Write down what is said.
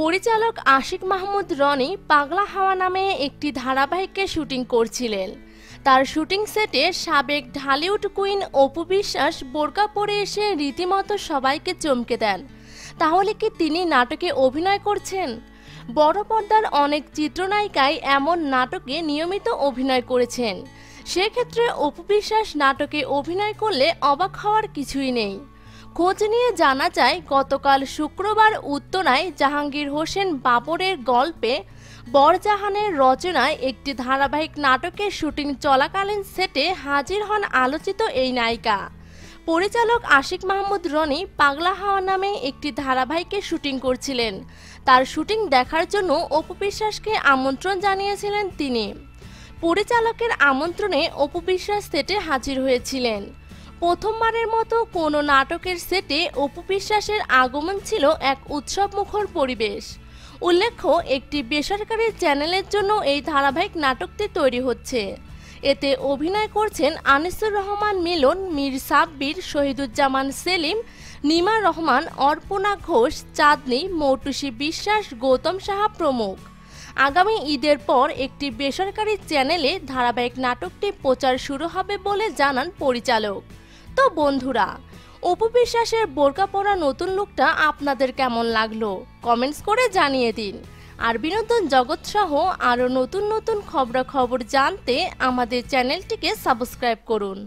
পরিচালক আশিক মাহমুদ রনি পাগলা হাওয়া নামে একটি ধারাবাহিকে শুটিং করছিলেন। তার শুটিং সেটে সাবেক ঢালিউড কুইন অপু বিশ্বাস বোরকা পরে এসে রীতিমতো সবাইকে চমকে দেন। তাহলে কি তিনি নাটকে অভিনয় করছেন? বড় পর্দার অনেক চিত্রনায়িকাই এমন নাটকে নিয়মিত অভিনয় করেছেন। সেক্ষেত্রে অপু বিশ্বাস নাটকে অভিনয় করলে অবাক হওয়ার কিছুই নেই। খোঁজ নিয়ে জানা যায়, গতকাল শুক্রবার উত্তরায় জাহাঙ্গীর হোসেন বাবরের গল্পে বরজাহানের রচনায় একটি ধারাবাহিক নাটকের শুটিং চলাকালীন সেটে হাজির হন আলোচিত এই নায়িকা। পরিচালক আশিক মাহমুদ রনি পাগলা হাওয়া নামে একটি ধারাবাহিকে শুটিং করছিলেন। তার শুটিং দেখার জন্য অপু বিশ্বাসকে আমন্ত্রণ জানিয়েছিলেন তিনি। পরিচালকের আমন্ত্রণে অপু বিশ্বাস সেটে হাজির হয়েছিলেন। প্রথমবারের মতো কোনো নাটকের সেটে অপু বিশ্বাসের আগমন ছিল এক উৎসব মুখর পরিবেশ। উল্লেখ্য, একটি বেসরকারি চ্যানেলের জন্য এই ধারাবাহিক নাটকটি তৈরি হচ্ছে। এতে অভিনয় করছেন আনিসুর রহমান মিলন, মীর সাব্বির, শহীদুজ্জামান সেলিম, নিমা রহমান, অর্পণা ঘোষ, চাঁদনি, মৌটুসী বিশ্বাস, গৌতম সাহা প্রমুখ। আগামী ঈদের পর একটি বেসরকারি চ্যানেলে ধারাবাহিক নাটকটি প্রচার শুরু হবে বলে জানান পরিচালক। তো বন্ধুরা অপু বিশ্বাসের বোরকা পরা নতুন লুকটা আপনাদের কেমন লাগল? কমেন্টস করে জানিয়ে দিন। আর বিনোদন জগৎ সহ আরও নতুন নতুন খবরাখবর জানতে আমাদের চ্যানেলটিকে সাবস্ক্রাইব করুন।